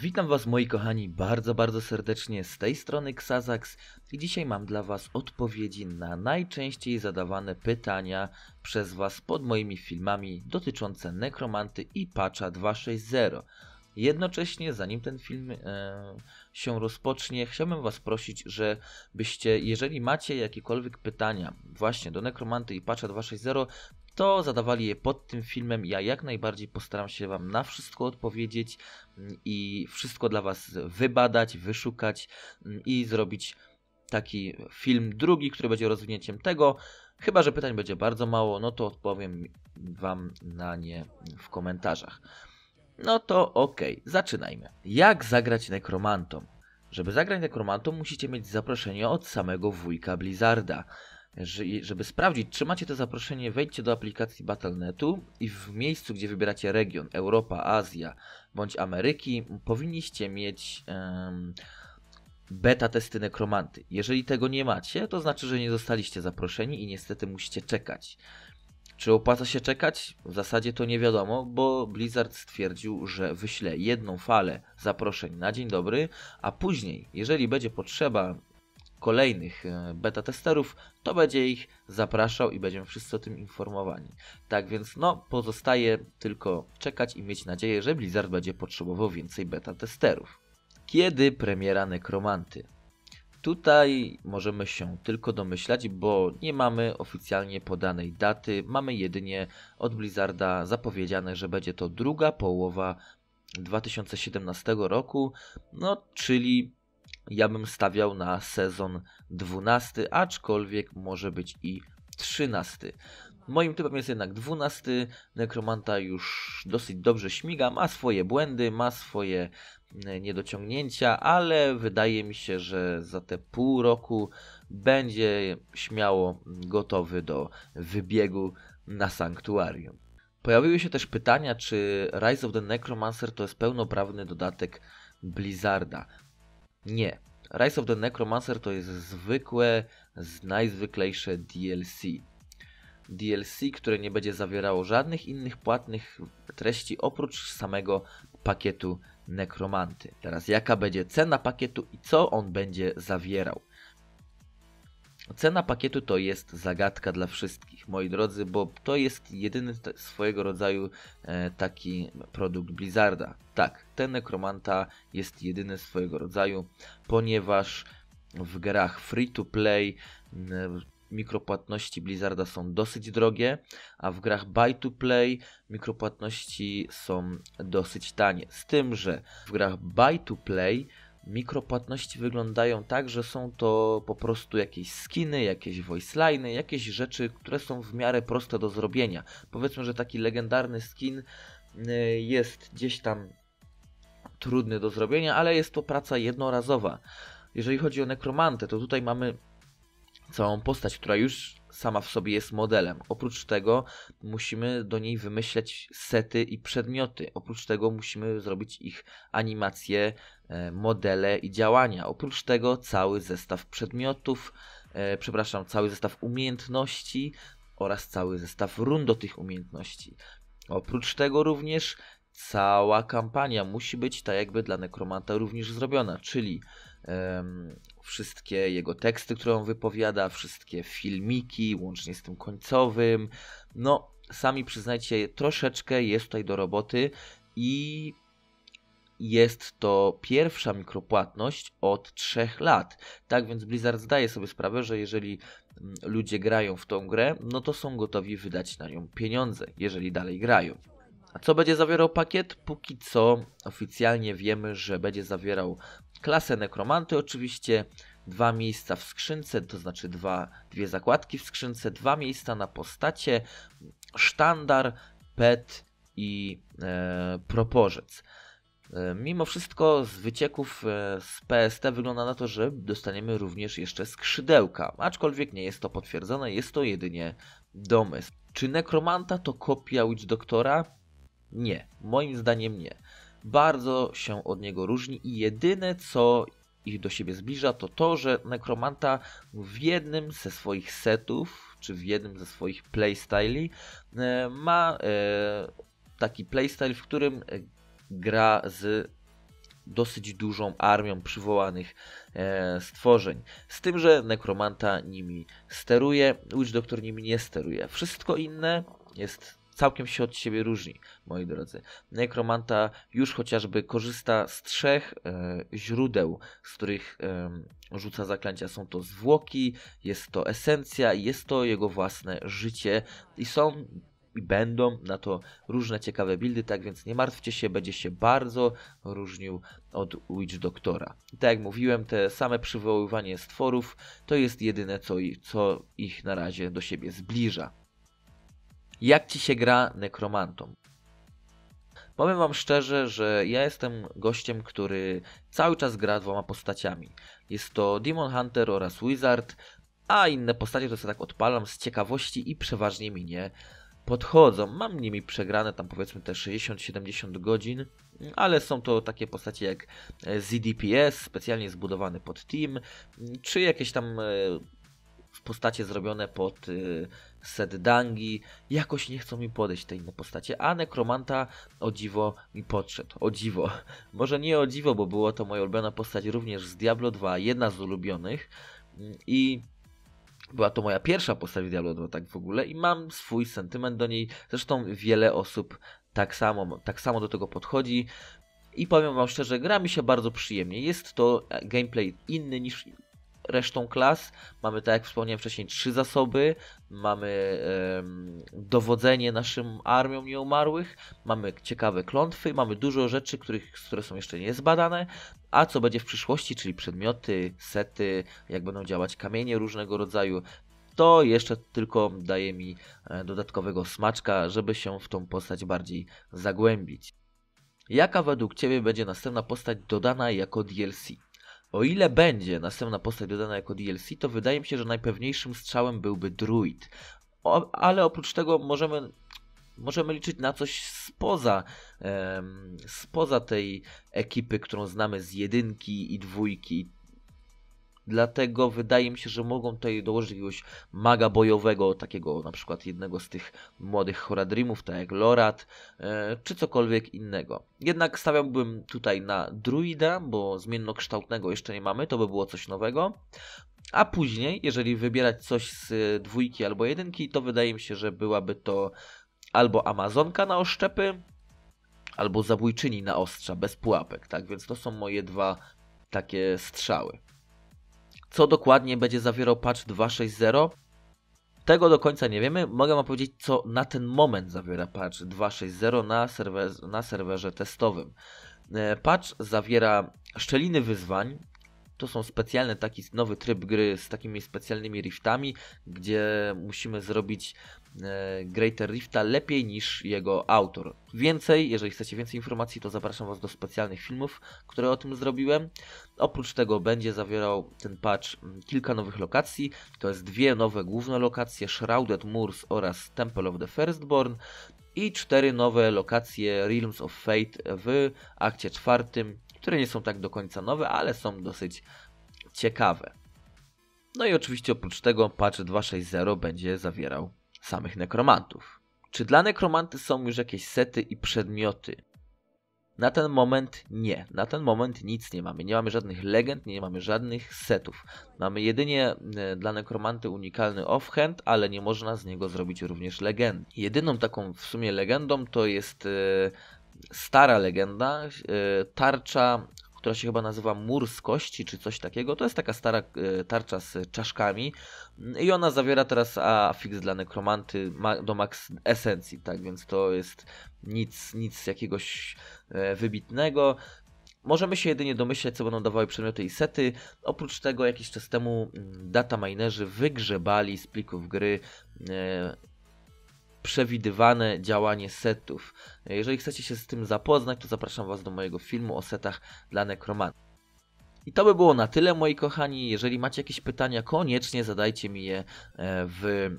Witam Was moi kochani bardzo, bardzo serdecznie z tej strony Xazax i dzisiaj mam dla Was odpowiedzi na najczęściej zadawane pytania przez Was pod moimi filmami dotyczące Nekromanty i Patcha 2.6.0. Jednocześnie, zanim ten film e, się rozpocznie, chciałbym Was prosić, żebyście, jeżeli macie jakiekolwiek pytania właśnie do Nekromanty i Patcha 2.6.0, to zadawali je pod tym filmem. Ja jak najbardziej postaram się Wam na wszystko odpowiedzieć mm, i wszystko dla Was wybadać, wyszukać mm, i zrobić taki film drugi, który będzie rozwinięciem tego. Chyba, że pytań będzie bardzo mało, no to odpowiem Wam na nie w komentarzach. No to ok, zaczynajmy. Jak zagrać nekromantą? Żeby zagrać nekromantą musicie mieć zaproszenie od samego wujka Blizzarda żeby sprawdzić, czy macie to zaproszenie, wejdźcie do aplikacji Battle.netu i w miejscu, gdzie wybieracie region Europa, Azja bądź Ameryki, powinniście mieć um, beta testy nekromanty. Jeżeli tego nie macie, to znaczy, że nie zostaliście zaproszeni i niestety musicie czekać. Czy opłaca się czekać? W zasadzie to nie wiadomo, bo Blizzard stwierdził, że wyśle jedną falę zaproszeń na dzień dobry, a później, jeżeli będzie potrzeba kolejnych e, beta testerów, to będzie ich zapraszał i będziemy wszyscy o tym informowani. Tak więc no, pozostaje tylko czekać i mieć nadzieję, że Blizzard będzie potrzebował więcej beta testerów. Kiedy premiera Nekromanty? Tutaj możemy się tylko domyślać, bo nie mamy oficjalnie podanej daty, mamy jedynie od Blizzarda zapowiedziane, że będzie to druga połowa 2017 roku, no czyli ja bym stawiał na sezon 12, aczkolwiek może być i 13. Moim typem jest jednak 12. Nekromanta już dosyć dobrze śmiga, ma swoje błędy, ma swoje e, niedociągnięcia, ale wydaje mi się, że za te pół roku będzie śmiało gotowy do wybiegu na sanktuarium. Pojawiły się też pytania, czy Rise of the Necromancer to jest pełnoprawny dodatek Blizzarda. Nie. Rise of the Necromancer to jest zwykłe, najzwyklejsze DLC. DLC, które nie będzie zawierało żadnych innych płatnych treści oprócz samego pakietu Nekromanty. Teraz jaka będzie cena pakietu i co on będzie zawierał? Cena pakietu to jest zagadka dla wszystkich, moi drodzy, bo to jest jedyny swojego rodzaju e, taki produkt Blizzarda. Tak, ten Necromanta jest jedyny swojego rodzaju, ponieważ w grach free to play mikropłatności Blizzarda są dosyć drogie, a w grach buy to play mikropłatności są dosyć tanie. Z tym, że w grach buy to play mikropłatności wyglądają tak, że są to po prostu jakieś skiny, jakieś voiceliny, jakieś rzeczy, które są w miarę proste do zrobienia. Powiedzmy, że taki legendarny skin y, jest gdzieś tam trudny do zrobienia, ale jest to praca jednorazowa. Jeżeli chodzi o nekromantę, to tutaj mamy całą postać, która już sama w sobie jest modelem. Oprócz tego musimy do niej wymyśleć sety i przedmioty. Oprócz tego musimy zrobić ich animacje, e, modele i działania. Oprócz tego cały zestaw przedmiotów, e, przepraszam, cały zestaw umiejętności oraz cały zestaw run do tych umiejętności. Oprócz tego również cała kampania musi być tak jakby dla nekromanta również zrobiona, czyli wszystkie jego teksty, które on wypowiada, wszystkie filmiki, łącznie z tym końcowym. No, sami przyznajcie, troszeczkę jest tutaj do roboty i jest to pierwsza mikropłatność od 3 lat. Tak więc Blizzard zdaje sobie sprawę, że jeżeli mm, ludzie grają w tą grę, no to są gotowi wydać na nią pieniądze, jeżeli dalej grają. A co będzie zawierał pakiet? Póki co oficjalnie wiemy, że będzie zawierał klasę nekromanty oczywiście, dwa miejsca w skrzynce, to znaczy dwa, dwie zakładki w skrzynce, dwa miejsca na postacie, sztandar, pet i e, proporzec. E, mimo wszystko z wycieków e, z PST wygląda na to, że dostaniemy również jeszcze skrzydełka, aczkolwiek nie jest to potwierdzone, jest to jedynie domysł. Czy Nekromanta to kopia Witch Doktora? Nie, moim zdaniem nie. Bardzo się od niego różni i jedyne co ich do siebie zbliża to to, że Nekromanta w jednym ze swoich setów, czy w jednym ze swoich playstyli e, ma e, taki playstyle, w którym gra z dosyć dużą armią przywołanych e, stworzeń. Z tym, że nekromanta nimi steruje, Witch Doctor nimi nie steruje. Wszystko inne jest całkiem się od siebie różni, moi drodzy. Nekromanta już chociażby korzysta z trzech e, źródeł, z których e, rzuca zaklęcia. Są to zwłoki, jest to esencja, jest to jego własne życie i są i będą na to różne ciekawe buildy, tak więc nie martwcie się, będzie się bardzo różnił od Witch Doktora. Tak jak mówiłem, te same przywoływanie stworów to jest jedyne, co, co ich na razie do siebie zbliża. Jak ci się gra nekromantą? Powiem wam szczerze, że ja jestem gościem, który cały czas gra dwoma postaciami. Jest to Demon Hunter oraz Wizard, a inne postacie to sobie tak odpalam z ciekawości i przeważnie mi nie podchodzą. Mam nimi przegrane tam powiedzmy te 60-70 godzin, ale są to takie postacie jak ZDPS, specjalnie zbudowany pod team, czy jakieś tam e, postacie zrobione pod y, set dangi. Jakoś nie chcą mi podejść te inne postacie, a Nekromanta o dziwo mi podszedł. O dziwo. Może nie o dziwo, bo było to moja ulubiona postać również z Diablo 2, jedna z ulubionych i była to moja pierwsza postać w Diablo 2 tak w ogóle i mam swój sentyment do niej. Zresztą wiele osób tak samo, tak samo do tego podchodzi. I powiem wam szczerze, gra mi się bardzo przyjemnie. Jest to gameplay inny niż resztą klas. Mamy, tak jak wspomniałem wcześniej, trzy zasoby. Mamy dowodzenie naszym armią nieumarłych. Mamy ciekawe klątwy. Mamy dużo rzeczy, których, które są jeszcze niezbadane. A co będzie w przyszłości, czyli przedmioty, sety, jak będą działać kamienie różnego rodzaju, to jeszcze tylko daje mi e, dodatkowego smaczka, żeby się w tą postać bardziej zagłębić. Jaka według Ciebie będzie następna postać dodana jako DLC? O ile będzie następna postać dodana jako DLC, to wydaje mi się, że najpewniejszym strzałem byłby druid. O, ale oprócz tego możemy, możemy liczyć na coś spoza, um, spoza tej ekipy, którą znamy z jedynki i dwójki. Dlatego wydaje mi się, że mogą tutaj dołożyć jakiegoś maga bojowego, takiego na przykład jednego z tych młodych Horadrimów, tak jak Lorat, e, czy cokolwiek innego. Jednak stawiałbym tutaj na druida, bo zmiennokształtnego jeszcze nie mamy, to by było coś nowego. A później, jeżeli wybierać coś z dwójki albo jedynki, to wydaje mi się, że byłaby to albo Amazonka na oszczepy, albo zabójczyni na ostrza, bez pułapek, tak? Więc to są moje dwa takie strzały. Co dokładnie będzie zawierał patch 2.6.0? Tego do końca nie wiemy. Mogę wam powiedzieć, co na ten moment zawiera patch 2.6.0 na, serwerze, na serwerze testowym. E, patch zawiera szczeliny wyzwań, to są specjalny taki nowy tryb gry z takimi specjalnymi riftami, gdzie musimy zrobić e, Greater Rifta lepiej niż jego autor. Więcej, jeżeli chcecie więcej informacji, to zapraszam Was do specjalnych filmów, które o tym zrobiłem. Oprócz tego będzie zawierał ten patch mm, kilka nowych lokacji. To jest dwie nowe główne lokacje, Shrouded Moors oraz Temple of the Firstborn i cztery nowe lokacje Realms of Fate w akcie czwartym, które nie są tak do końca nowe, ale są dosyć ciekawe. No i oczywiście oprócz tego patch 2.6.0 będzie zawierał samych nekromantów. Czy dla nekromanty są już jakieś sety i przedmioty? Na ten moment nie. Na ten moment nic nie mamy. Nie mamy żadnych legend, nie mamy żadnych setów. Mamy jedynie e, dla nekromanty unikalny offhand, ale nie można z niego zrobić również legend. Jedyną taką w sumie legendą to jest e, stara legenda, e, tarcza która się chyba nazywa Mur z kości, czy coś takiego. To jest taka stara e, tarcza z czaszkami i ona zawiera teraz afix dla nekromanty do max esencji, tak więc to jest nic, nic jakiegoś e, wybitnego. Możemy się jedynie domyśleć, co będą dawały przedmioty i sety. Oprócz tego jakiś czas temu mm, data minerzy wygrzebali z plików gry e, przewidywane działanie setów. Jeżeli chcecie się z tym zapoznać, to zapraszam Was do mojego filmu o setach dla nekromantów. I to by było na tyle, moi kochani. Jeżeli macie jakieś pytania, koniecznie zadajcie mi je e, w,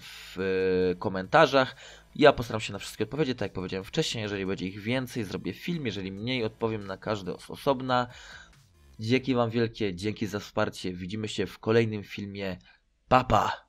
w komentarzach. Ja postaram się na wszystkie odpowiedzieć, tak jak powiedziałem wcześniej. Jeżeli będzie ich więcej, zrobię film. Jeżeli mniej, odpowiem na każde z osobna. Dzięki Wam wielkie, dzięki za wsparcie. Widzimy się w kolejnym filmie. Papa! Pa.